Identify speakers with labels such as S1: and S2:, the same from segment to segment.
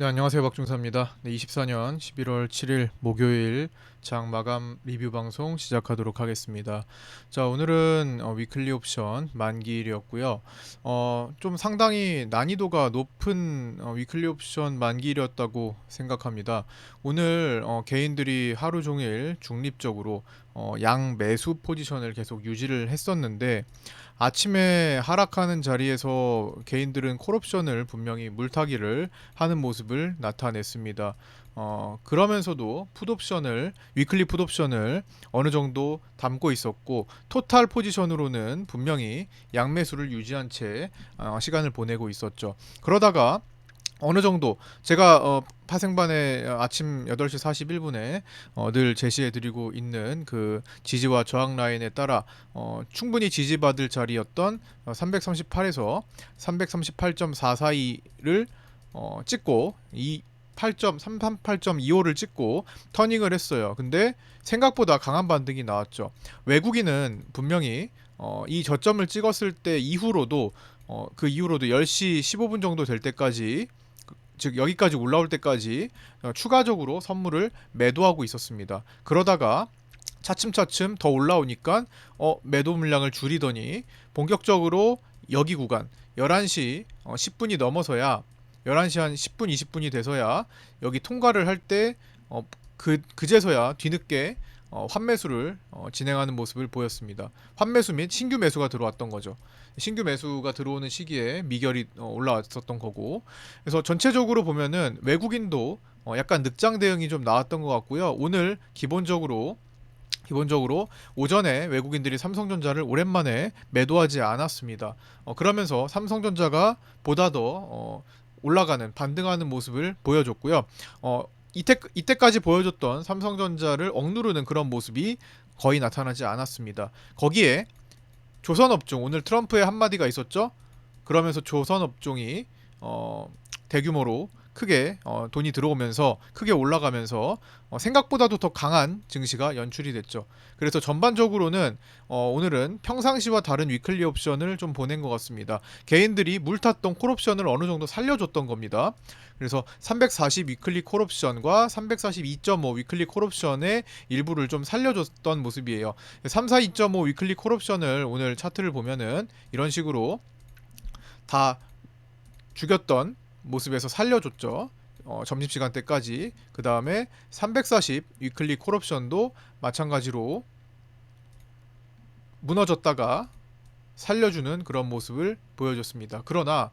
S1: 네, 안녕하세요. 박중사입니다. 네, 24년 11월 7일 목요일 장 마감 리뷰 방송 시작하도록 하겠습니다. 자, 오늘은 어, 위클리 옵션 만기일이었고요. 어, 좀 상당히 난이도가 높은 어, 위클리 옵션 만기일이었다고 생각합니다. 오늘 어, 개인들이 하루 종일 중립적으로 어, 양 매수 포지션을 계속 유지를 했었는데 아침에 하락하는 자리에서 개인들은 콜옵션을 분명히 물타기를 하는 모습을 나타냈습니다. 어, 그러면서도 풋옵션을 위클리 풋옵션을 어느 정도 담고 있었고 토탈 포지션으로는 분명히 양매수를 유지한 채 어, 시간을 보내고 있었죠. 그러다가 어느 정도 제가 어, 파생반에 아침 8시 41분에 어, 늘 제시해 드리고 있는 그 지지와 저항 라인에 따라 어, 충분히 지지받을 자리였던 어, 338에서 338.442를 어, 찍고 이 8.338.25를 찍고 터닝을 했어요. 근데 생각보다 강한 반등이 나왔죠. 외국인은 분명히 어, 이 저점을 찍었을 때 이후로도 어, 그 이후로도 10시 15분 정도 될 때까지 즉 여기까지 올라올 때까지 어, 추가적으로 선물을 매도하고 있었습니다. 그러다가 차츰차츰 더 올라오니까 어, 매도 물량을 줄이더니 본격적으로 여기 구간 11시 어, 10분이 넘어서야 11시 한 10분 20분이 돼서야 여기 통과를 할 때 어, 그 그제서야 뒤늦게 어, 환매수를 어, 진행하는 모습을 보였습니다. 환매수 및 신규 매수가 들어왔던 거죠. 신규 매수가 들어오는 시기에 미결이 어, 올라왔었던 거고. 그래서 전체적으로 보면은 외국인도 어, 약간 늑장 대응이 좀 나왔던 것 같고요. 오늘 기본적으로 기본적으로 오전에 외국인들이 삼성전자를 오랜만에 매도하지 않았습니다. 어, 그러면서 삼성전자가 보다 더 어, 올라가는 반등하는 모습을 보여줬고요. 어, 이때 이때까지 보여줬던 삼성전자를 억누르는 그런 모습이 거의 나타나지 않았습니다. 거기에 조선업종 오늘 트럼프의 한마디가 있었죠. 그러면서 조선업종이 어, 대규모로 크게 어, 돈이 들어오면서 크게 올라가면서 어, 생각보다도 더 강한 증시가 연출이 됐죠. 그래서 전반적으로는 어, 오늘은 평상시와 다른 위클리 옵션을 좀 보낸 것 같습니다. 개인들이 물탔던 콜옵션을 어느 정도 살려줬던 겁니다. 그래서 340 위클리 콜옵션과 342.5 위클리 콜옵션의 일부를 좀 살려줬던 모습이에요. 342.5 위클리 콜옵션을 오늘 차트를 보면은 이런 식으로 다 죽였던 모습에서 살려줬죠. 어, 점심시간 때까지 그 다음에 340 위클리 콜옵션도 마찬가지로 무너졌다가 살려주는 그런 모습을 보여줬습니다. 그러나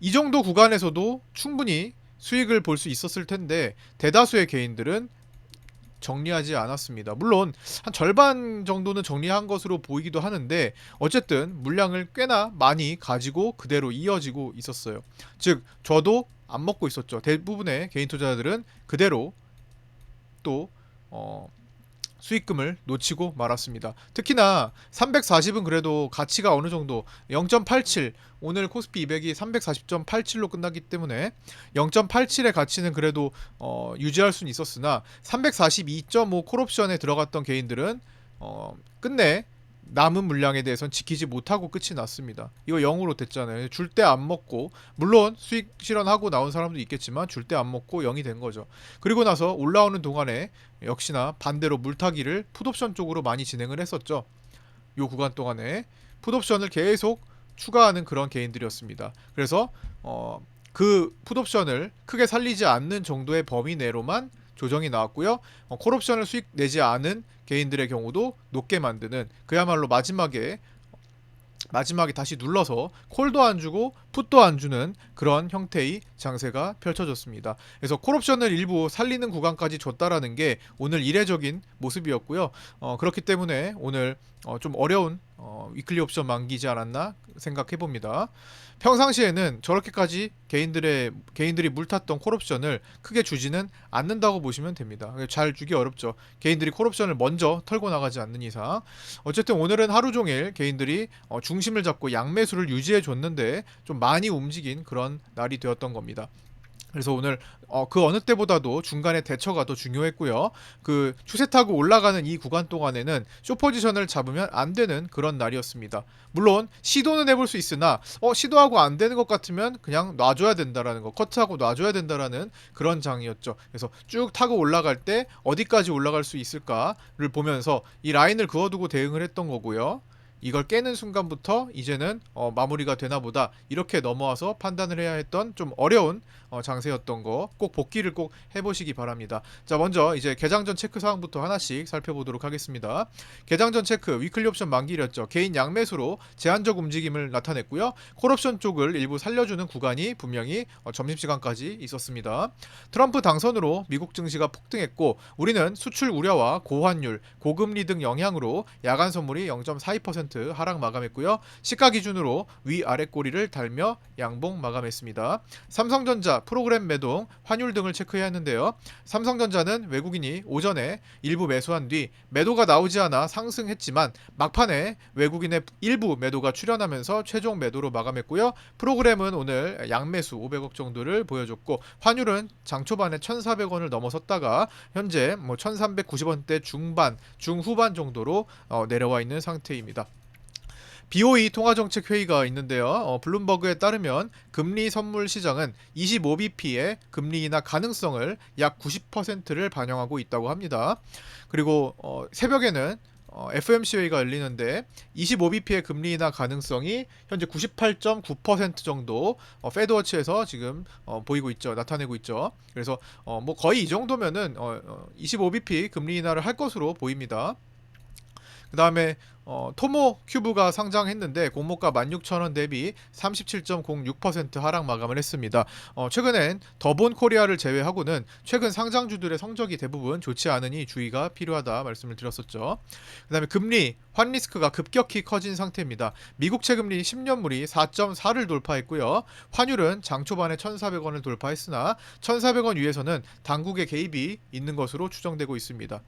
S1: 이 정도 구간에서도 충분히 수익을 볼 수 있었을 텐데 대다수의 개인들은 정리하지 않았습니다. 물론 한 절반 정도는 정리한 것으로 보이기도 하는데 어쨌든 물량을 꽤나 많이 가지고 그대로 이어지고 있었어요. 즉 저도 안 먹고 있었죠. 대부분의 개인 투자자들은 그대로 또 어, 수익금을 놓치고 말았습니다. 특히나 340은 그래도 가치가 어느 정도 0.87 오늘 코스피 200이 340.87로 끝났기 때문에 0.87의 가치는 그래도 어, 유지할 수는 있었으나 342.5 콜옵션에 들어갔던 개인들은 어, 끝내 남은 물량에 대해서는 지키지 못하고 끝이 났습니다. 이거 0으로 됐잖아요. 줄 때 안 먹고 물론 수익 실현하고 나온 사람도 있겠지만 줄 때 안 먹고 0이 된 거죠. 그리고 나서 올라오는 동안에 역시나 반대로 물타기를 풋옵션 쪽으로 많이 진행을 했었죠. 요 구간 동안에 풋옵션을 계속 추가하는 그런 개인들이었습니다. 그래서 어, 그 풋옵션을 크게 살리지 않는 정도의 범위 내로만 조정이 나왔고요. 어, 콜옵션을 수익 내지 않은 개인들의 경우도 높게 만드는 그야말로 마지막에 마지막에 다시 눌러서 콜도 안 주고 풋도 안 주는 그런 형태의 장세가 펼쳐졌습니다. 그래서 콜옵션을 일부 살리는 구간까지 줬다라는 게 오늘 이례적인 모습이었고요. 어, 그렇기 때문에 오늘 어, 좀 어려운 어, 위클리 옵션 만기지 않았나 생각해 봅니다. 평상시에는 저렇게까지 개인들의 개인들이 물탔던 콜옵션을 크게 주지는 않는다고 보시면 됩니다. 잘 주기 어렵죠. 개인들이 콜옵션을 먼저 털고 나가지 않는 이상. 어쨌든 오늘은 하루 종일 개인들이 어, 중심을 잡고 양매수를 유지해 줬는데 좀 많이 움직인 그런 날이 되었던 겁니다. 그래서 오늘 어, 그 어느 때보다도 중간에 대처가 더 중요했고요. 그 추세 타고 올라가는 이 구간 동안에는 쇼 포지션을 잡으면 안 되는 그런 날이었습니다. 물론 시도는 해볼 수 있으나 어, 시도하고 안 되는 것 같으면 그냥 놔줘야 된다라는 거, 커트하고 놔줘야 된다라는 그런 장이었죠. 그래서 쭉 타고 올라갈 때 어디까지 올라갈 수 있을까를 보면서 이 라인을 그어두고 대응을 했던 거고요. 이걸 깨는 순간부터 이제는 어, 마무리가 되나 보다 이렇게 넘어와서 판단을 해야 했던 좀 어려운 어, 장세였던 거 꼭 복귀를 꼭 해보시기 바랍니다. 자 먼저 이제 개장전 체크 사항부터 하나씩 살펴보도록 하겠습니다. 개장전 체크 위클리 옵션 만기였죠. 개인 양매수로 제한적 움직임을 나타냈고요. 콜옵션 쪽을 일부 살려주는 구간이 분명히 어, 점심시간까지 있었습니다. 트럼프 당선으로 미국 증시가 폭등했고 우리는 수출 우려와 고환율, 고금리 등 영향으로 야간 선물이 0.42% 하락 마감했고요. 시가 기준으로 위아래 꼬리를 달며 양봉 마감했습니다. 삼성전자 프로그램 매동, 환율 등을 체크해야 하는데요. 삼성전자는 외국인이 오전에 일부 매수한 뒤 매도가 나오지 않아 상승했지만 막판에 외국인의 일부 매도가 출현하면서 최종 매도로 마감했고요. 프로그램은 오늘 양매수 500억 정도를 보여줬고 환율은 장 초반에 1,400원을 넘어섰다가 현재 뭐 1,390원대 중반, 중후반 정도로 어, 내려와 있는 상태입니다. BOE 통화정책 회의가 있는데요. 어, 블룸버그에 따르면 금리 선물 시장은 25bp의 금리 인하 가능성을 약 90%를 반영하고 있다고 합니다. 그리고 어, 새벽에는 어, FOMC 회의가 열리는데 25bp의 금리 인하 가능성이 현재 98.9% 정도 어, 페드워치에서 지금 어, 보이고 있죠. 나타내고 있죠. 그래서 어, 뭐 거의 이 정도면은 어, 어, 25bp 금리 인하를 할 것으로 보입니다. 그 다음에 어, 토모 큐브가 상장했는데 공모가 16,000원 대비 37.06% 하락 마감을 했습니다. 어, 최근엔 더본 코리아를 제외하고는 최근 상장주들의 성적이 대부분 좋지 않으니 주의가 필요하다 말씀을 드렸었죠. 그 다음에 금리, 환 리스크가 급격히 커진 상태입니다. 미국 채 금리 10년물이 4.4를 돌파했고요. 환율은 장 초반에 1,400원을 돌파했으나 1,400원 위에서는 당국의 개입이 있는 것으로 추정되고 있습니다.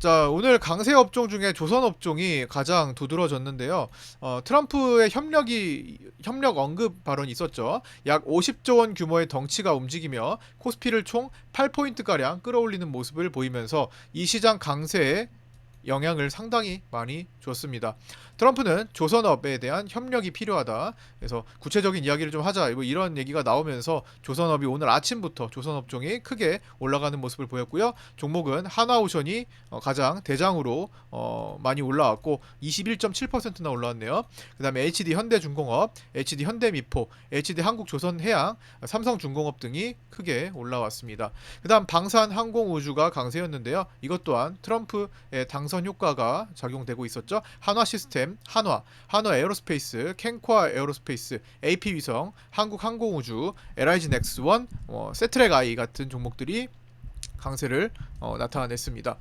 S1: 자, 오늘 강세 업종 중에 조선 업종이 가장 두드러졌는데요. 어, 트럼프의 협력이 협력 언급 발언이 있었죠. 약 50조 원 규모의 덩치가 움직이며 코스피를 총 8포인트 가량 끌어올리는 모습을 보이면서 이 시장 강세에 영향을 상당히 많이 줬습니다. 트럼프는 조선업에 대한 협력이 필요하다. 그래서 구체적인 이야기를 좀 하자. 뭐 이런 얘기가 나오면서 조선업이 오늘 아침부터 조선업종이 크게 올라가는 모습을 보였고요. 종목은 하나오션이 어, 가장 대장으로 어, 많이 올라왔고 21.7%나 올라왔네요. 그다음에 HD 현대중공업, HD 현대미포, HD 한국조선해양, 삼성중공업 등이 크게 올라왔습니다. 그다음 방산 항공우주가 강세였는데요. 이것 또한 트럼프의 당선 효과가 작용되고 있었죠. 한화 시스템, 한화, 한화 에어로스페이스, 캔코아 에어로스페이스, AP 위성, 한국 항공우주, LIG 넥스원, 어, 세트렉 아이 같은 종목들이 강세를 어, 나타냈습니다.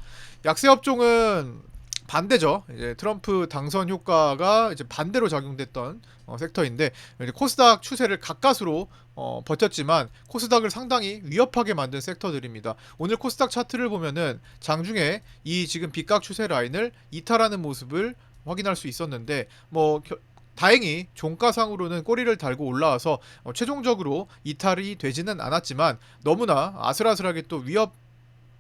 S1: 약세 업종은 반대죠. 이제 트럼프 당선 효과가 이제 반대로 작용됐던 어, 섹터인데 코스닥 추세를 가까스로 어, 버텼지만 코스닥을 상당히 위협하게 만든 섹터들입니다. 오늘 코스닥 차트를 보면은 장중에 이 지금 빗각 추세 라인을 이탈하는 모습을 확인할 수 있었는데 뭐 겨- 다행히 종가상으로는 꼬리를 달고 올라와서 어, 최종적으로 이탈이 되지는 않았지만 너무나 아슬아슬하게 또 위협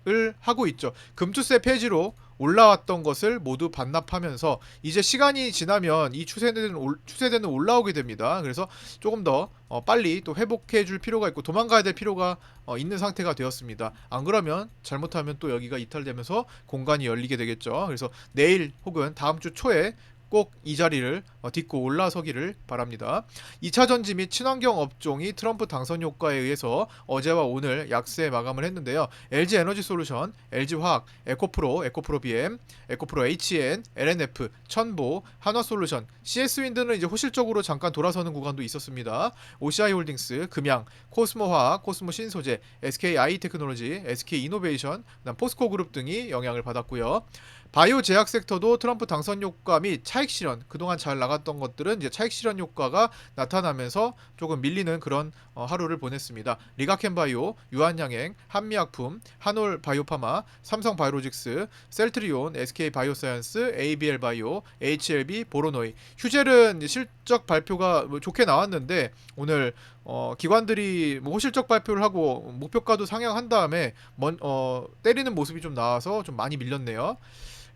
S1: 을 하고 있죠. 금투세 폐지로 올라왔던 것을 모두 반납하면서 이제 시간이 지나면 이 추세대는 올, 추세대는 올라오게 됩니다. 그래서 조금 더 어, 빨리 또 회복해 줄 필요가 있고 도망가야 될 필요가 어, 있는 상태가 되었습니다. 안 그러면 잘못하면 또 여기가 이탈되면서 공간이 열리게 되겠죠. 그래서 내일 혹은 다음 주 초에 꼭 이 자리를 어, 딛고 올라서기를 바랍니다. 2차 전지 및 친환경 업종이 트럼프 당선 효과에 의해서 어제와 오늘 약세 마감을 했는데요. LG 에너지 솔루션, LG 화학, 에코프로, 에코프로 BM, 에코프로 HN, LNF, 천보, 한화솔루션, CS윈드는 이제 호실적으로 잠깐 돌아서는 구간도 있었습니다. OCI 홀딩스, 금양, 코스모화학, 코스모 신소재, SK 아이테크놀로지, SK 이노베이션, 포스코 그룹 등이 영향을 받았고요. 바이오 제약 섹터도 트럼프 당선 효과 및 차익 실현 그동안 잘 나갔던 것들은 이제 차익 실현 효과가 나타나면서 조금 밀리는 그런 어, 하루를 보냈습니다. 리가켄 바이오, 유한양행, 한미약품, 한올 바이오파마, 삼성 바이오로직스, 셀트리온, SK 바이오사이언스, ABL 바이오, HLB, 보로노이. 휴젤은 실적 발표가 뭐 좋게 나왔는데 오늘 어, 기관들이 뭐 호실적 발표를 하고 목표가도 상향한 다음에 먼, 어, 때리는 모습이 좀 나와서 좀 많이 밀렸네요.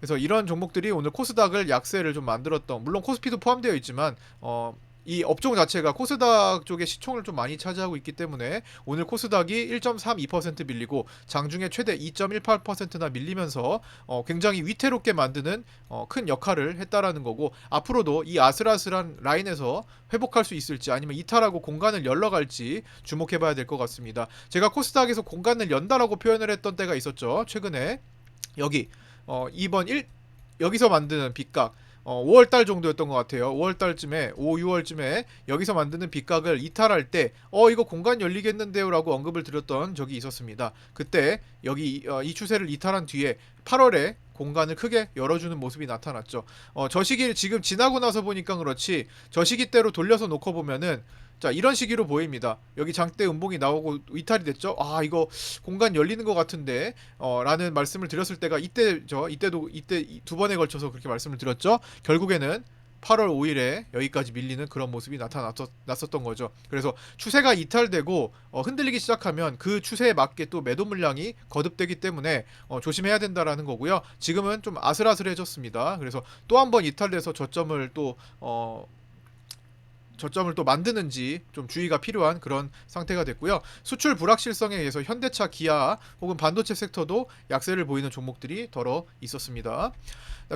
S1: 그래서 이런 종목들이 오늘 코스닥을 약세를 좀 만들었던 물론 코스피도 포함되어 있지만 어, 이 업종 자체가 코스닥 쪽의 시총을 좀 많이 차지하고 있기 때문에 오늘 코스닥이 1.32% 밀리고 장중에 최대 2.18%나 밀리면서 어, 굉장히 위태롭게 만드는 어, 큰 역할을 했다라는 거고 앞으로도 이 아슬아슬한 라인에서 회복할 수 있을지 아니면 이탈하고 공간을 열러갈지 주목해봐야 될 것 같습니다. 제가 코스닥에서 공간을 연다라고 표현을 했던 때가 있었죠. 최근에 여기 어, 이번 1 여기서 만드는 빗각 어, 5월달 정도였던 것 같아요. 5월달쯤에 5, 6월쯤에 여기서 만드는 빗각을 이탈할 때, 어 이거 공간 열리겠는데요라고 언급을 드렸던 적이 있었습니다. 그때 여기 어, 이 추세를 이탈한 뒤에 8월에 공간을 크게 열어주는 모습이 나타났죠. 어, 저 시기를 지금 지나고 나서 보니까 그렇지 저 시기대로 돌려서 놓고 보면은 자 이런 시기로 보입니다. 여기 장대 음봉이 나오고 이탈이 됐죠. 아 이거 공간 열리는 것 같은데 어, 라는 말씀을 드렸을 때가 이때죠. 이때도 이때 이- 두 번에 걸쳐서 그렇게 말씀을 드렸죠. 결국에는 8월 5일에 여기까지 밀리는 그런 모습이 나타났었던 거죠. 그래서 추세가 이탈되고 어, 흔들리기 시작하면 그 추세에 맞게 또 매도 물량이 거듭되기 때문에 어, 조심해야 된다라는 거고요. 지금은 좀 아슬아슬해졌습니다. 그래서 또 한 번 이탈돼서 저점을 또 어, 저점을 또 만드는지 좀 주의가 필요한 그런 상태가 됐고요. 수출 불확실성에 의해서 현대차, 기아 혹은 반도체 섹터도 약세를 보이는 종목들이 더러 있었습니다.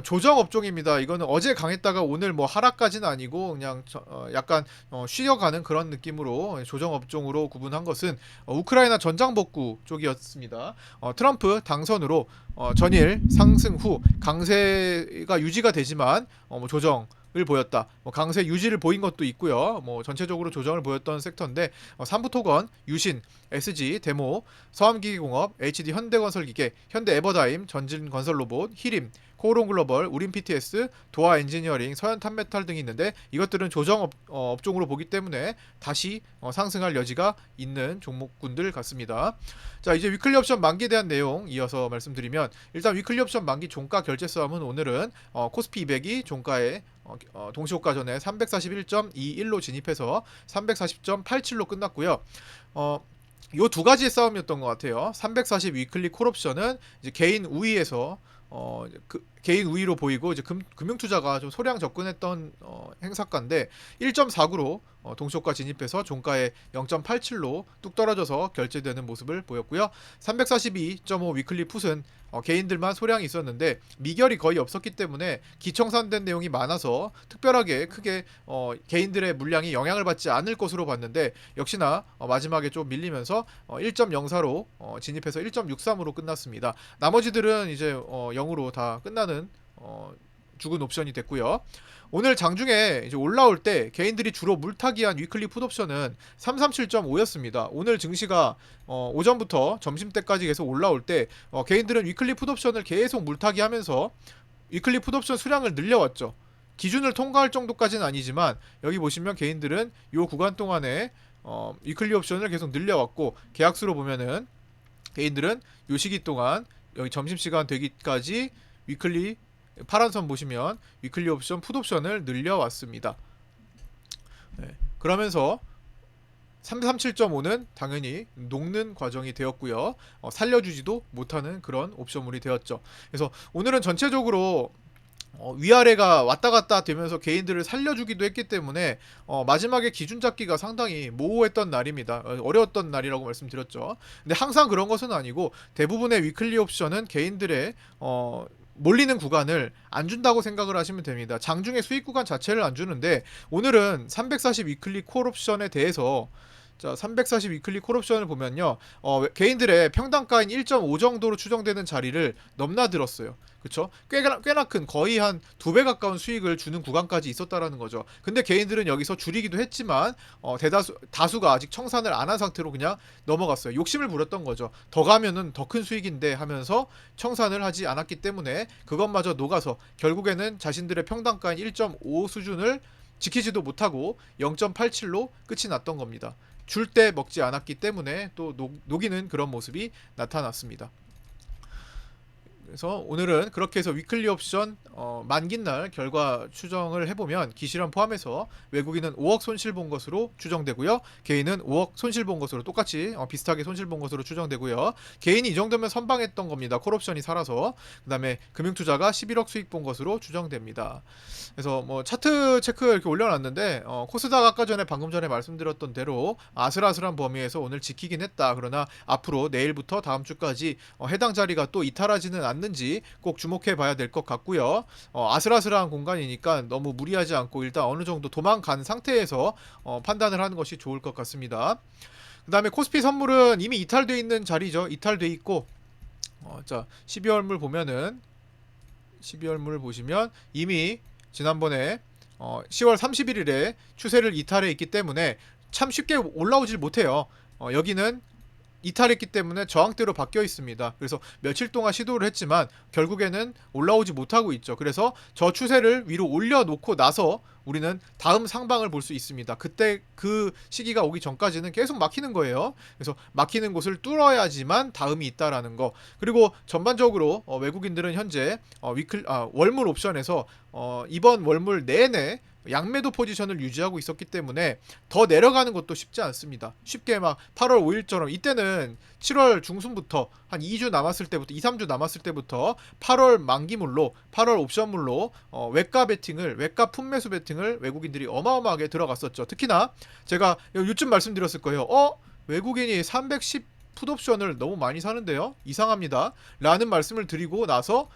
S1: 조정 업종입니다. 이거는 어제 강했다가 오늘 뭐 하락까지는 아니고 그냥 저- 어, 약간 어, 쉬어가는 그런 느낌으로 조정 업종으로 구분한 것은 어, 우크라이나 전장 복구 쪽이었습니다. 어, 트럼프 당선으로 어, 전일 상승 후 강세가 유지가 되지만 어, 뭐 조정 을 보였다. 뭐 강세 유지를 보인 것도 있고요. 뭐 전체적으로 조정을 보였던 섹터인데 어, 삼부토건, 유신, SG, 데모, 서암기기공업, HD 현대건설기계, 현대에버다임, 전진건설로봇, 히림, 코오롱글로벌, 우린 PTS, 도화 엔지니어링, 서현 탄메탈 등이 있는데 이것들은 조정 업, 어, 업종으로 보기 때문에 다시 어, 상승할 여지가 있는 종목군들 같습니다. 자 이제 위클리 옵션 만기에 대한 내용 이어서 말씀드리면 일단 위클리 옵션 만기 종가 결제 싸움은 오늘은 어, 코스피 200이 종가에 어, 어, 동시호가 전에 341.21로 진입해서 340.87로 끝났고요. 어, 요두 가지의 싸움이었던 것 같아요. 340 위클리 콜옵션은 이제 개인 우위에서 어, 그, 개인 우위로 보이고 이제 금, 금융투자가 좀 소량 접근했던 어, 행사가인데 1.49로 어, 동시호가 진입해서 종가에 0.87로 뚝 떨어져서 결제되는 모습을 보였고요. 342.5 위클리 풋은 어, 개인들만 소량이 있었는데 미결이 거의 없었기 때문에 기청산된 내용이 많아서 특별하게 크게 어, 개인들의 물량이 영향을 받지 않을 것으로 봤는데 역시나 어, 마지막에 좀 밀리면서 어, 1.04로 어, 진입해서 1.63으로 끝났습니다. 나머지들은 이제 어, 0으로 다 끝나는 어, 죽은 옵션이 됐고요. 오늘 장중에 이제 올라올 때 개인들이 주로 물타기한 위클리 풋옵션은 337.5였습니다. 오늘 증시가 어, 오전부터 점심 때까지 계속 올라올 때 어, 개인들은 위클리 풋옵션을 계속 물타기하면서 위클리 풋옵션 수량을 늘려왔죠. 기준을 통과할 정도까지는 아니지만 여기 보시면 개인들은 이 구간 동안에 어, 위클리 옵션을 계속 늘려왔고 계약수로 보면은 개인들은 요 시기 동안 여기 점심시간 되기까지 위클리 파란 선 보시면 위클리 옵션 풋 옵션을 늘려왔습니다. 네, 그러면서 337.5는 당연히 녹는 과정이 되었고요. 어, 살려주지도 못하는 그런 옵션물이 되었죠. 그래서 오늘은 전체적으로 어, 위아래가 왔다 갔다 되면서 개인들을 살려주기도 했기 때문에 어, 마지막에 기준 잡기가 상당히 모호했던 날입니다. 어, 어려웠던 날이라고 말씀드렸죠. 근데 항상 그런 것은 아니고 대부분의 위클리 옵션은 개인들의 어, 몰리는 구간을 안 준다고 생각을 하시면 됩니다. 장중에 수익 구간 자체를 안 주는데 오늘은 340 위클리 콜 옵션에 대해서 자, 340 위클리 콜옵션을 보면요. 어, 왜- 개인들의 평단가인 1.5 정도로 추정되는 자리를 넘나들었어요. 그쵸? 꽤나, 꽤나 큰 거의 한 두 배 가까운 수익을 주는 구간까지 있었다라는 거죠. 근데 개인들은 여기서 줄이기도 했지만 어, 대다수 다수가 아직 청산을 안 한 상태로 그냥 넘어갔어요. 욕심을 부렸던 거죠. 더 가면은 더 큰 수익인데 하면서 청산을 하지 않았기 때문에 그것마저 녹아서 결국에는 자신들의 평단가인 1.5 수준을 지키지도 못하고 0.87로 끝이 났던 겁니다. 줄 때 먹지 않았기 때문에 또 녹, 녹이는 그런 모습이 나타났습니다. 그래서 오늘은 그렇게 해서 위클리 옵션 어, 만기 날 결과 추정을 해보면 기실현 포함해서 외국인은 5억 손실 본 것으로 추정되고요. 개인은 5억 손실 본 것으로 똑같이 어, 비슷하게 손실 본 것으로 추정되고요. 개인이 이 정도면 선방했던 겁니다. 콜옵션이 살아서 그 다음에 금융투자가 11억 수익 본 것으로 추정됩니다. 그래서 뭐 차트 체크 이렇게 올려놨는데 어, 코스닥 아까 전에 방금 전에 말씀드렸던 대로 아슬아슬한 범위에서 오늘 지키긴 했다. 그러나 앞으로 내일부터 다음 주까지 어, 해당 자리가 또 이탈하지는 않 는지 꼭 주목해 봐야 될 것 같고요. 어, 아슬아슬한 공간이니까 너무 무리하지 않고 일단 어느 정도 도망간 상태에서 어, 판단을 하는 것이 좋을 것 같습니다. 그 다음에 코스피 선물은 이미 이탈돼 있는 자리죠. 이탈돼 있고 어, 자 12월물 보면은 12월물 보시면 이미 지난번에 어, 10월 31일에 추세를 이탈해 있기 때문에 참 쉽게 올라오질 못해요. 어, 여기는 이탈했기 때문에 저항대로 바뀌어 있습니다. 그래서 며칠 동안 시도를 했지만 결국에는 올라오지 못하고 있죠. 그래서 저 추세를 위로 올려놓고 나서 우리는 다음 상방을 볼 수 있습니다. 그때 그 시기가 오기 전까지는 계속 막히는 거예요. 그래서 막히는 곳을 뚫어야지만 다음이 있다라는 거. 그리고 전반적으로 어, 외국인들은 현재 어, 위클 아, 월물 옵션에서 어, 이번 월물 내내 양매도 포지션을 유지하고 있었기 때문에 더 내려가는 것도 쉽지 않습니다. 쉽게 막 8월 5일처럼 이때는 7월 중순부터 한 2주 남았을 때부터 2, 3주 남았을 때부터 8월 만기물로 8월 옵션물로 어, 외가 베팅을 외가 품매수 베팅을 외국인들이 어마어마하게 들어갔었죠. 특히나 제가 요즘 말씀드렸을 거예요. 어 외국인이 310 풋옵션을 너무 많이 사는데요. 이상합니다. 라는 말씀을 드리고 나서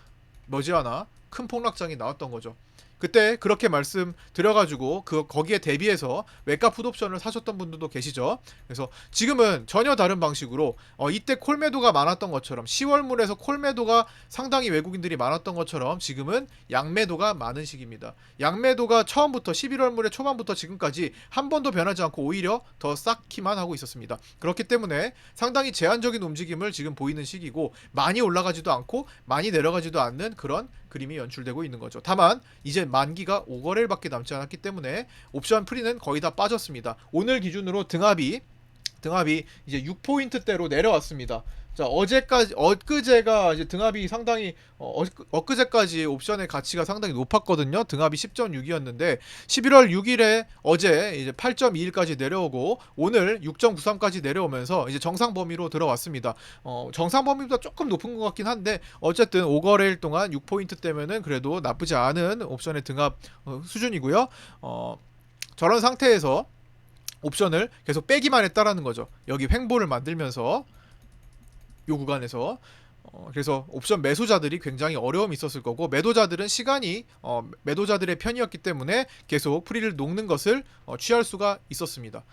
S1: 머지않아 큰 폭락장이 나왔던 거죠. 그때 그렇게 말씀 드려가지고 그 거기에 대비해서 외가 풋옵션을 사셨던 분들도 계시죠. 그래서 지금은 전혀 다른 방식으로 어, 이때 콜매도가 많았던 것처럼 10월물에서 콜매도가 상당히 외국인들이 많았던 것처럼 지금은 양매도가 많은 시기입니다. 양매도가 처음부터 11월물의 초반부터 지금까지 한 번도 변하지 않고 오히려 더 쌓기만 하고 있었습니다. 그렇기 때문에 상당히 제한적인 움직임을 지금 보이는 시기고 많이 올라가지도 않고 많이 내려가지도 않는 그런 그림이 연출되고 있는 거죠. 다만 이제 만기가 5거래일밖에 남지 않았기 때문에 옵션 프리는 거의 다 빠졌습니다. 오늘 기준으로 등합이 등합이 이제 6포인트대로 내려왔습니다. 자 어제까지 엊그제가 이제 등합이 상당히 어, 엊그- 엊그제까지 옵션의 가치가 상당히 높았거든요. 등합이 10.6이었는데 11월 6일에 어제 이제 8.21까지 내려오고 오늘 6.93까지 내려오면서 이제 정상 범위로 들어왔습니다. 어, 정상 범위보다 조금 높은 것 같긴 한데 어쨌든 5거래일 동안 6포인트 때면은 그래도 나쁘지 않은 옵션의 등합 어, 수준이고요. 어, 저런 상태에서 옵션을 계속 빼기만 했다라는 거죠. 여기 횡보를 만들면서 요 구간에서 어, 그래서 옵션 매수자들이 굉장히 어려움이 있었을 거고 매도자들은 시간이 어, 매도자들의 편이었기 때문에 계속 프리를 녹는 것을 어, 취할 수가 있었습니다.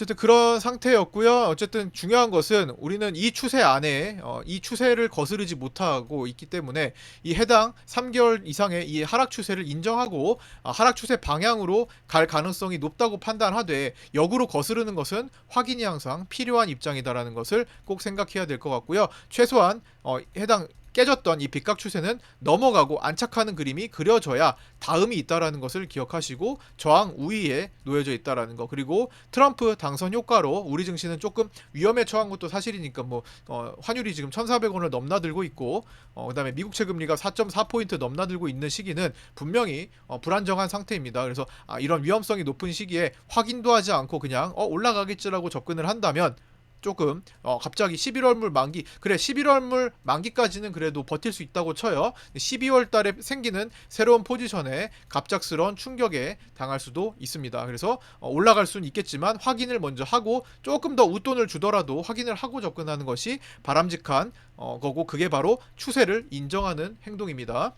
S1: 어쨌든 그런 상태였고요. 어쨌든 중요한 것은 우리는 이 추세 안에 어, 이 추세를 거스르지 못하고 있기 때문에 이 해당 3개월 이상의 이 하락 추세를 인정하고 아, 하락 추세 방향으로 갈 가능성이 높다고 판단하되 역으로 거스르는 것은 확인이 항상 필요한 입장이다라는 것을 꼭 생각해야 될 것 같고요. 최소한 어, 해당 깨졌던 이 빗각 추세는 넘어가고 안착하는 그림이 그려져야 다음이 있다라는 것을 기억하시고 저항 우위에 놓여져 있다라는 거 그리고 트럼프 당선 효과로 우리 증시는 조금 위험에 처한 것도 사실이니까 뭐 어, 환율이 지금 1,400원을 넘나들고 있고 어, 그다음에 미국 채 금리가 4.4 포인트 넘나들고 있는 시기는 분명히 어, 불안정한 상태입니다. 그래서 아, 이런 위험성이 높은 시기에 확인도 하지 않고 그냥 어, 올라가겠지라고 접근을 한다면 조금 어 갑자기 11월물 만기 그래 11월물 만기까지는 그래도 버틸 수 있다고 쳐요. 12월 달에 생기는 새로운 포지션에 갑작스러운 충격에 당할 수도 있습니다. 그래서 어, 올라갈 수는 있겠지만 확인을 먼저 하고 조금 더 웃돈을 주더라도 확인을 하고 접근하는 것이 바람직한 어, 거고 그게 바로 추세를 인정하는 행동입니다.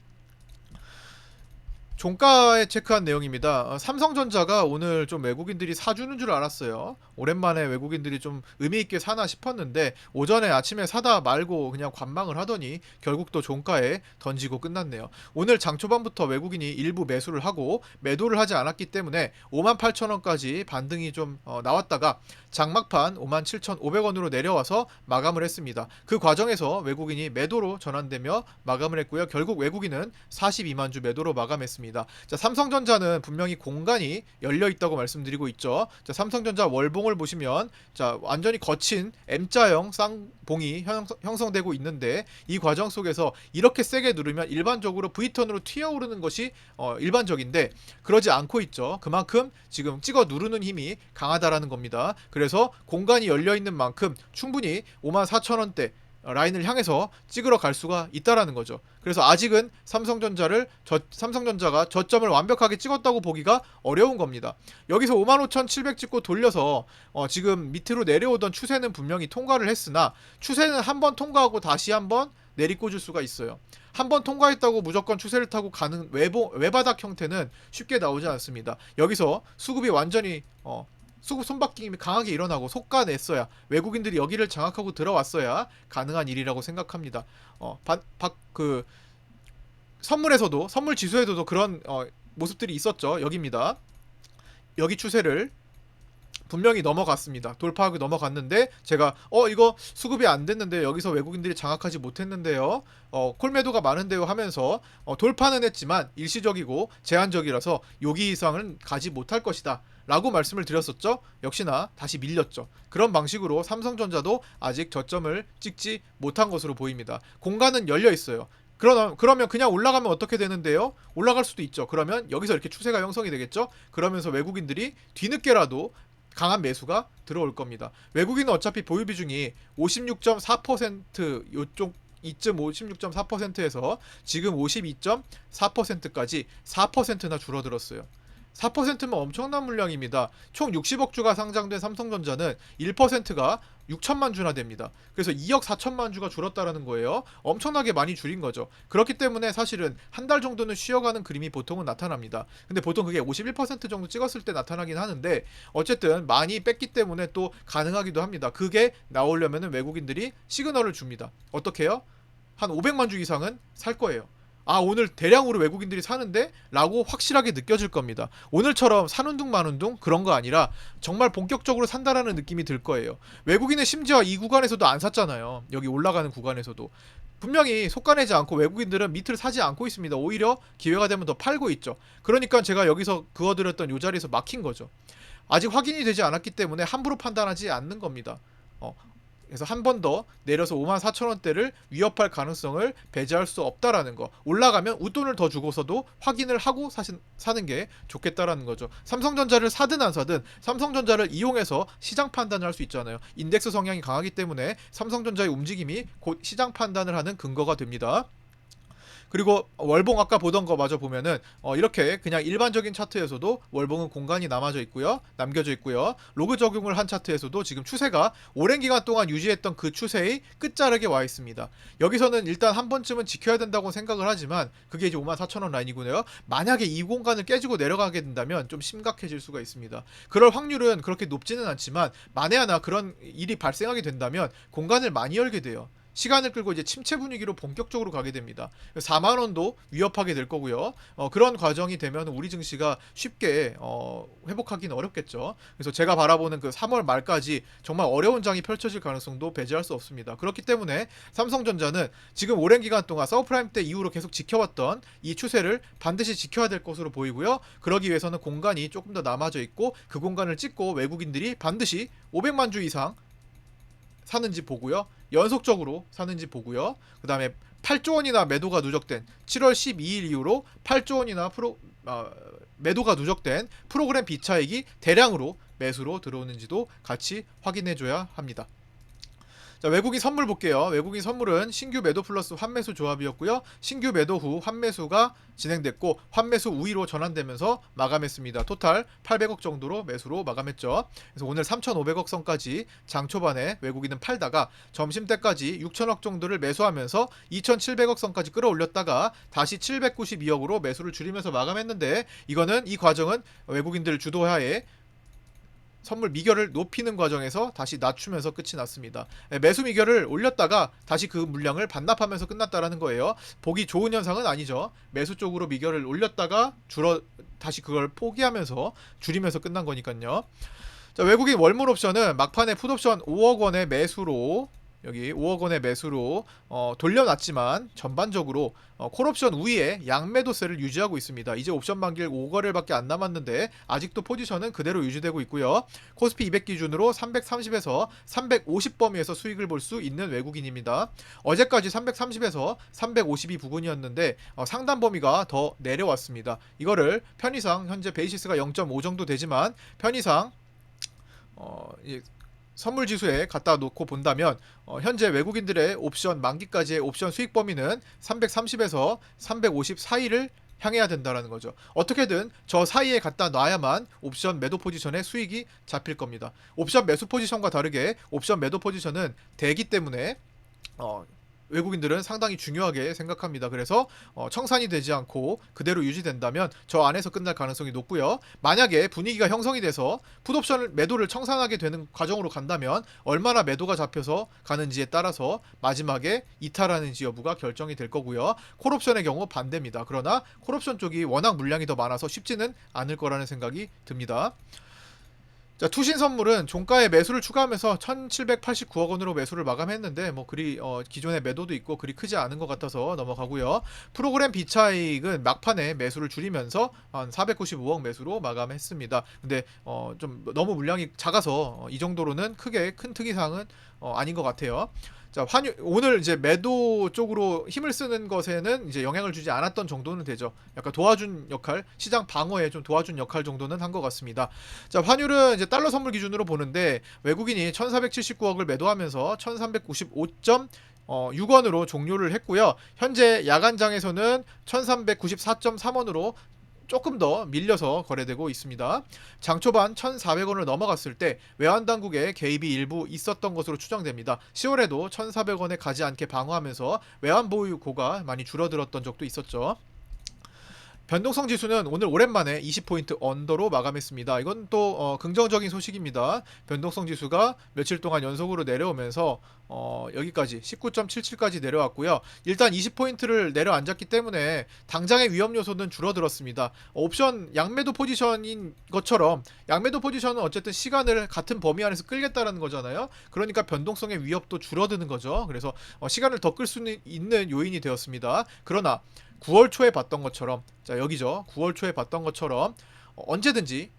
S1: 종가에 체크한 내용입니다. 어, 삼성전자가 오늘 좀 외국인들이 사주는 줄 알았어요. 오랜만에 외국인들이 좀 의미 있게 사나 싶었는데 오전에 아침에 사다 말고 그냥 관망을 하더니 결국 또 종가에 던지고 끝났네요. 오늘 장 초반부터 외국인이 일부 매수를 하고 매도를 하지 않았기 때문에 58,000원까지 반등이 좀 어, 나왔다가 장막판 57,500원으로 내려와서 마감을 했습니다. 그 과정에서 외국인이 매도로 전환되며 마감을 했고요. 결국 외국인은 42만 주 매도로 마감했습니다. 자, 삼성전자는 분명히 공간이 열려 있다고 말씀드리고 있죠. 자, 삼성전자 월봉을 보시면 자, 완전히 거친 M자형 쌍봉이 형성, 형성되고 있는데 이 과정 속에서 이렇게 세게 누르면 일반적으로 V턴으로 튀어오르는 것이 어, 일반적인데 그러지 않고 있죠. 그만큼 지금 찍어 누르는 힘이 강하다라는 겁니다. 그래서 공간이 열려 있는 만큼 충분히 54,000원대 라인을 향해서 찍으러 갈 수가 있다라는 거죠. 그래서 아직은 삼성전자를 저, 삼성전자가 저점을 완벽하게 찍었다고 보기가 어려운 겁니다. 여기서 55,700 찍고 돌려서 어, 지금 밑으로 내려오던 추세는 분명히 통과를 했으나 추세는 한 번 통과하고 다시 한번 내리꽂을 수가 있어요. 한 번 통과했다고 무조건 추세를 타고 가는 외보, 외바닥 형태는 쉽게 나오지 않습니다. 여기서 수급이 완전히 어, 수급 손바뀜이 강하게 일어나고 속가냈어야 외국인들이 여기를 장악하고 들어왔어야 가능한 일이라고 생각합니다. 어, 박그 선물에서도 선물 지수에서도 그런 어, 모습들이 있었죠. 여기입니다. 여기 추세를 분명히 넘어갔습니다. 돌파하고 넘어갔는데 제가 어 이거 수급이 안 됐는데 여기서 외국인들이 장악하지 못했는데요. 어 콜매도가 많은데요 하면서 어, 돌파는 했지만 일시적이고 제한적이라서 여기 이상은 가지 못할 것이다. 라고 말씀을 드렸었죠. 역시나 다시 밀렸죠. 그런 방식으로 삼성전자도 아직 저점을 찍지 못한 것으로 보입니다. 공간은 열려 있어요. 그러면 그러면 그냥 올라가면 어떻게 되는데요? 올라갈 수도 있죠. 그러면 여기서 이렇게 추세가 형성이 되겠죠. 그러면서 외국인들이 뒤늦게라도 강한 매수가 들어올 겁니다. 외국인은 어차피 보유 비중이 56.4% 요쪽 이쯤 56.4%에서 지금 52.4%까지 4%나 줄어들었어요. 4%면 엄청난 물량입니다. 총 60억 주가 상장된 삼성전자는 1%가 6천만 주나 됩니다. 그래서 2억 4천만 주가 줄었다라는 거예요. 엄청나게 많이 줄인 거죠. 그렇기 때문에 사실은 한 달 정도는 쉬어가는 그림이 보통은 나타납니다. 근데 보통 그게 51% 정도 찍었을 때 나타나긴 하는데 어쨌든 많이 뺐기 때문에 또 가능하기도 합니다. 그게 나오려면 외국인들이 시그널을 줍니다. 어떻게 해요? 한 500만 주 이상은 살 거예요. 아 오늘 대량으로 외국인들이 사는데? 라고 확실하게 느껴질 겁니다. 오늘처럼 사는 둥 마는 둥 그런 거 아니라 정말 본격적으로 산다라는 느낌이 들 거예요. 외국인은 심지어 이 구간에서도 안 샀잖아요. 여기 올라가는 구간에서도. 분명히 속가내지 않고 외국인들은 밑을 사지 않고 있습니다. 오히려 기회가 되면 더 팔고 있죠. 그러니까 제가 여기서 그어드렸던 요 자리에서 막힌 거죠. 아직 확인이 되지 않았기 때문에 함부로 판단하지 않는 겁니다. 어, 그래서 한 번 더 내려서 5만 4천 원대를 위협할 가능성을 배제할 수 없다라는 거. 올라가면 웃돈을 더 주고서도 확인을 하고 사신, 사는 게 좋겠다라는 거죠. 삼성전자를 사든 안 사든 삼성전자를 이용해서 시장 판단을 할 수 있잖아요. 인덱스 성향이 강하기 때문에 삼성전자의 움직임이 곧 시장 판단을 하는 근거가 됩니다. 그리고 월봉 아까 보던 거 마저 보면은 어 이렇게 그냥 일반적인 차트에서도 월봉은 공간이 남아져 있고요. 남겨져 있고요. 로그 적용을 한 차트에서도 지금 추세가 오랜 기간 동안 유지했던 그 추세의 끝자락에 와 있습니다. 여기서는 일단 한 번쯤은 지켜야 된다고 생각을 하지만 그게 이제 54,000원 라인이고요. 만약에 이 공간을 깨지고 내려가게 된다면 좀 심각해질 수가 있습니다. 그럴 확률은 그렇게 높지는 않지만 만에 하나 그런 일이 발생하게 된다면 공간을 많이 열게 돼요. 시간을 끌고 이제 침체 분위기로 본격적으로 가게 됩니다. 4만 원도 위협하게 될 거고요. 어, 그런 과정이 되면 우리 증시가 쉽게 어, 회복하기는 어렵겠죠. 그래서 제가 바라보는 그 3월 말까지 정말 어려운 장이 펼쳐질 가능성도 배제할 수 없습니다. 그렇기 때문에 삼성전자는 지금 오랜 기간 동안 서브프라임 때 이후로 계속 지켜왔던 이 추세를 반드시 지켜야 될 것으로 보이고요. 그러기 위해서는 공간이 조금 더 남아져 있고 그 공간을 찍고 외국인들이 반드시 500만 주 이상 사는지 보고요. 연속적으로 사는지 보고요. 그 다음에 8조 원이나 매도가 누적된 7월 12일 이후로 8조 원이나 프로 어, 매도가 누적된 프로그램 비차익이 대량으로 매수로 들어오는지도 같이 확인해 줘야 합니다. 자, 외국인 선물 볼게요. 외국인 선물은 신규 매도 플러스 환매수 조합이었고요. 신규 매도 후 환매수가 진행됐고 환매수 우위로 전환되면서 마감했습니다. 토탈 800억 정도로 매수로 마감했죠. 그래서 오늘 3,500억 선까지 장 초반에 외국인은 팔다가 점심 때까지 6천억 정도를 매수하면서 2,700억 선까지 끌어올렸다가 다시 792억으로 매수를 줄이면서 마감했는데 이거는 이 과정은 외국인들 주도하에 선물 미결을 높이는 과정에서 다시 낮추면서 끝이 났습니다. 예, 매수 미결을 올렸다가 다시 그 물량을 반납하면서 끝났다라는 거예요. 보기 좋은 현상은 아니죠. 매수 쪽으로 미결을 올렸다가 줄어 다시 그걸 포기하면서 줄이면서 끝난 거니까요. 자, 외국인 월물 옵션은 막판에 풋옵션 5억 원의 매수로 여기 5억 원의 매수로 어, 돌려놨지만 전반적으로 어, 콜옵션 우위에 양매도세를 유지하고 있습니다. 이제 옵션 만기일 5거래밖에 안 남았는데 아직도 포지션은 그대로 유지되고 있고요. 코스피 200 기준으로 330에서 350 범위에서 수익을 볼 수 있는 외국인입니다. 어제까지 330에서 352 부근이었는데 어, 상단 범위가 더 내려왔습니다. 이거를 편의상 현재 베이시스가 0.5 정도 되지만 편의상 어, 이 선물 지수에 갖다 놓고 본다면 어, 현재 외국인들의 옵션 만기까지의 옵션 수익 범위는 330에서 350 사이를 향해야 된다라는 거죠. 어떻게든 저 사이에 갖다 놔야만 옵션 매도 포지션의 수익이 잡힐 겁니다. 옵션 매수 포지션과 다르게 옵션 매도 포지션은 대기 때문에 어, 외국인들은 상당히 중요하게 생각합니다. 그래서 어, 청산이 되지 않고 그대로 유지된다면 저 안에서 끝날 가능성이 높고요. 만약에 분위기가 형성이 돼서 풋옵션을 매도를 청산하게 되는 과정으로 간다면 얼마나 매도가 잡혀서 가는지에 따라서 마지막에 이탈하는지 여부가 결정이 될 거고요. 콜옵션의 경우 반대입니다. 그러나 콜옵션 쪽이 워낙 물량이 더 많아서 쉽지는 않을 거라는 생각이 듭니다. 자, 투신 선물은 종가에 매수를 추가하면서 1,789억 원으로 매수를 마감했는데 뭐 그리 어, 기존의 매도도 있고 그리 크지 않은 것 같아서 넘어가고요. 프로그램 비차익은 막판에 매수를 줄이면서 한 495억 매수로 마감했습니다. 근데 어, 좀 너무 물량이 작아서 어, 이 정도로는 크게 큰 특이사항은 어, 아닌 것 같아요. 자, 환율 오늘 이제 매도 쪽으로 힘을 쓰는 것에는 이제 영향을 주지 않았던 정도는 되죠. 약간 도와준 역할, 시장 방어에 좀 도와준 역할 정도는 한 것 같습니다. 자, 환율은 이제 달러 선물 기준으로 보는데 외국인이 1,479억을 매도하면서 1,395점 어, 6원으로 종료를 했고요. 현재 야간장에서는 1394.3원으로 조금 더 밀려서 거래되고 있습니다. 장 초반 1,400원을 넘어갔을 때 외환 당국의 개입이 일부 있었던 것으로 추정됩니다. 10월에도 1,400원에 가지 않게 방어하면서 외환 보유고가 많이 줄어들었던 적도 있었죠. 변동성 지수는 오늘 오랜만에 20포인트 언더로 마감했습니다. 이건 또 어, 긍정적인 소식입니다. 변동성 지수가 며칠 동안 연속으로 내려오면서 어, 여기까지 19.77까지 내려왔고요. 일단 20포인트를 내려앉았기 때문에 당장의 위험 요소는 줄어들었습니다. 옵션 양매도 포지션인 것처럼 양매도 포지션은 어쨌든 시간을 같은 범위 안에서 끌겠다라는 거잖아요. 그러니까 변동성의 위협도 줄어드는 거죠. 그래서 어, 시간을 더 끌 수 있는 요인이 되었습니다. 그러나 9월 초에 봤던 것처럼 자 여기죠. 9월 초에 봤던 것처럼 어, 언제든지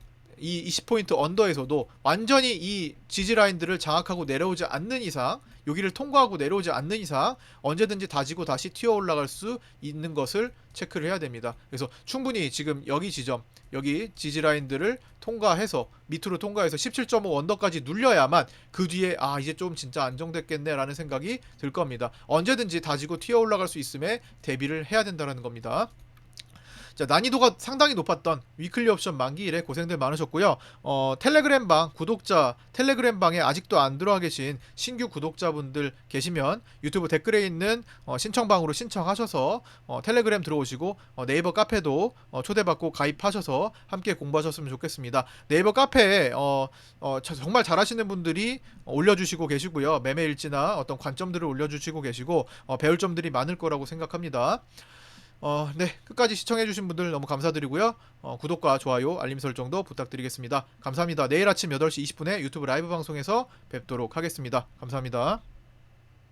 S1: 이 20포인트 언더에서도 완전히 이 지지 라인들을 장악하고 내려오지 않는 이상 여기를 통과하고 내려오지 않는 이상 언제든지 다지고 다시 튀어 올라갈 수 있는 것을 체크를 해야 됩니다. 그래서 충분히 지금 여기 지점 여기 지지 라인들을 통과해서 밑으로 통과해서 17.5 언더까지 눌려야만 그 뒤에 아 이제 좀 진짜 안정됐겠네라는 생각이 들 겁니다. 언제든지 다지고 튀어 올라갈 수 있음에 대비를 해야 된다는 겁니다. 자, 난이도가 상당히 높았던 위클리 옵션 만기 일에 고생들 많으셨고요. 어, 텔레그램 방 구독자 텔레그램 방에 아직도 안 들어와 계신 신규 구독자분들 계시면 유튜브 댓글에 있는 어, 신청방으로 신청하셔서 어, 텔레그램 들어오시고 어, 네이버 카페도 어, 초대받고 가입하셔서 함께 공부하셨으면 좋겠습니다. 네이버 카페에 어, 어, 저- 정말 잘하시는 분들이 올려주시고 계시고요. 매매 일지나 어떤 관점들을 올려주시고 계시고 어, 배울 점들이 많을 거라고 생각합니다. 어, 네. 끝까지 시청해주신 분들 너무 감사드리고요. 어, 구독과 좋아요, 알림 설정도 부탁드리겠습니다. 감사합니다. 내일 아침 8시 20분에 유튜브 라이브 방송에서 뵙도록 하겠습니다. 감사합니다.